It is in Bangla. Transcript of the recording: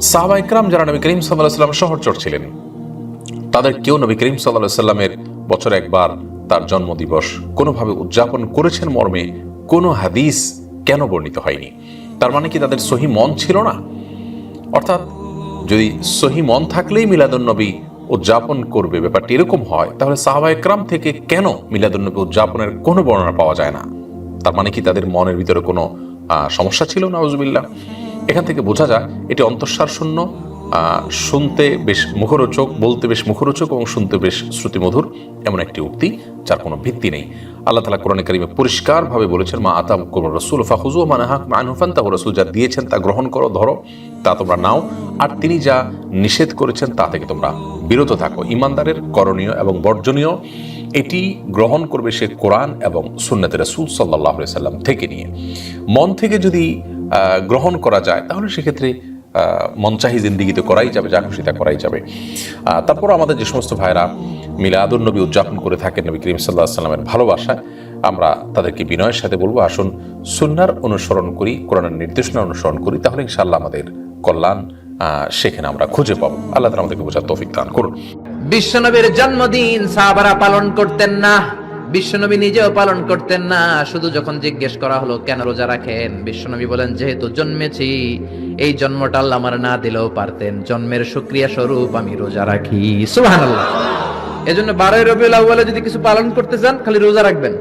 সাহাবা ইকরাম যারা নবী করিম সাল্লাহ সাল্লাম শহরচর ছিলেন তাদের কেউ নবী করিম সাল্লাহ সাল্লামের বছরে একবার তার জন্মদিবস কোনোভাবে উদযাপন করেছেন মর্মে কোনো হাদিস কেন বর্ণিত হয়নি? তার মানে কি তাদের সহি মন ছিল না? অর্থাৎ যদি সহি মন থাকলেই মিলাদুন্নবী উদযাপন করবে, ব্যাপারটি এরকম হয়, তাহলে সাহাবা একরাম থেকে কেন মিলাদুন্নবী উদযাপনের কোনো বর্ণনা পাওয়া যায় না? তার মানে কি তাদের মনের ভিতরে কোনো সমস্যা ছিল? নাউজুবিল্লাহ। এখান থেকে বোঝা যায় এটি অন্তঃসার শূন্য শুনতে বেশ মুখরোচক, বলতে বেশ মুখরোচক এবং শুনতে বেশ শ্রুতিমধুর এমন একটি উক্তি যার কোনো ভিত্তি নেই। আল্লাহ তালা কোরআন করিমে পরিষ্কারভাবে বলেছেন, মা আতাম কোন রসুল ফাহুজু মানাহাক মানহুফান তা রসুল যা দিয়েছেন তা গ্রহণ করো, ধরো, তা তোমরা নাও। আর তিনি যা নিষেধ করেছেন তা থেকে তোমরা বিরত থাকো। ইমানদারের করণীয় এবং বর্জনীয়, এটি গ্রহণ করবে সে কোরআন এবং সুন্নাত রসুল সাল্লাহ সাল্লাম থেকে নিয়ে। মন থেকে যদি গ্রহণ করা যায় তাহলে সেক্ষেত্রে আহ, মনচাহি জিন্দিগিতে করাই যাবে যা খুশি তা করাই যাবে। তারপর আমাদের যে সমস্ত ভাইরা মিলাদুল নবী উদযাপন করে থাকেন নবী করিম সাল্লাহ সাল্লামের ভালোবাসায় আমরা তাদেরকে বিনয়ের সাথে বলব আসুন সুন্নার অনুসরণ করি কোরআনের নির্দেশনা অনুসরণ করি তাহলে ইনশাল্লাহ আমাদের কল্যাণ সেখানে আমরা খুঁজে পাবো। আল্লাহ তালা আমাদেরকে বোঝার তৌফিক দান করুন। বিশ্বনবীর জন্মদিন সাহাবারা পালন করতেন না। বিশ্বনবী নিজেও পালন করতেন না। শুধু যখন জিজ্ঞেস করা হলো, কেন রোজা রাখেন? বিশ্বনবী বলেন, যেহেতু জন্মেছি, এই জন্মটা আল্লাহ আমার না দিলেও পারতেন। জন্মের সুক্রিয়া স্বরূপ আমি রোজা রাখি। এই এজন্য বারোই রবিউল আউ্বালে যদি কিছু পালন করতে চান খালি রোজা রাখবেন।